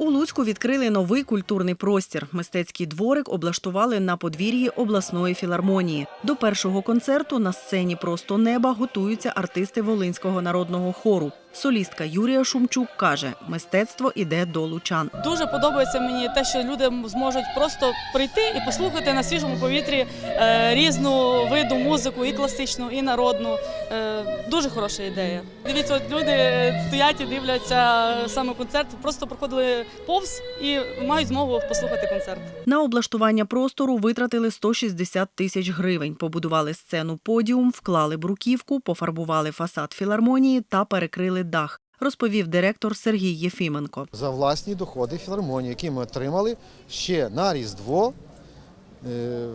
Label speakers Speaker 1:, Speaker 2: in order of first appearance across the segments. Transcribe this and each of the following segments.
Speaker 1: У Луцьку відкрили новий культурний простір. Мистецький дворик облаштували на подвір'ї обласної філармонії. До першого концерту на сцені Просто неба готуються артисти Волинського народного хору. Солістка Юрія Шумчук каже, мистецтво іде до лучан.
Speaker 2: Дуже подобається мені те, що люди зможуть просто прийти і послухати на свіжому повітрі е, різну виду музику, і класичну, і народну. Е, дуже хороша ідея. Дивіться, от люди стоять і дивляться саме концерт, просто проходили повз і мають змогу послухати концерт.
Speaker 1: На облаштування простору витратили 160 тисяч гривень. Побудували сцену подіум, вклали бруківку, пофарбували фасад філармонії та перекрили дах. Розповів директор Сергій Єфіменко.
Speaker 3: за власні доходи філармонії, які ми отримали ще на Різдво е,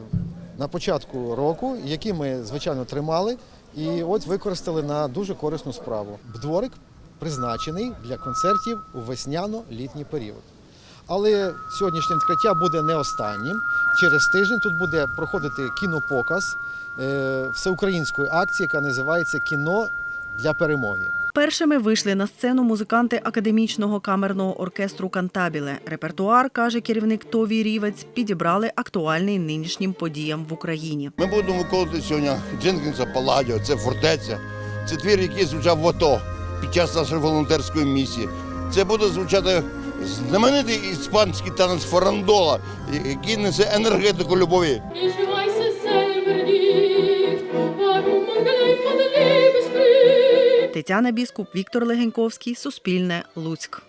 Speaker 3: на початку року, які ми, звичайно, тримали і от використали на дуже корисну справу. Дворик призначений для концертів у весняно-літній період. Але сьогоднішнє відкриття буде не останнім. Через тиждень тут буде проходити кінопоказ е, всеукраїнської акції, яка називається Кіно для перемоги.
Speaker 1: Першими вийшли на сцену музиканти академічного камерного оркестру Кантабіле. Репертуар, каже керівник Товій Рівець, підібрали актуальний нинішнім подіям в Україні.
Speaker 4: Ми будемо виконувати сьогодні Дженкінса Паладіо, це фортеця. Це твір, який звучав в АТО під час нашої волонтерської місії. Це буде звучати знаменитий іспанський танець фарандола, який несе енергетику любові.
Speaker 1: Тетяна Біскуп, Віктор Легеньковський, Суспільне, Луцьк.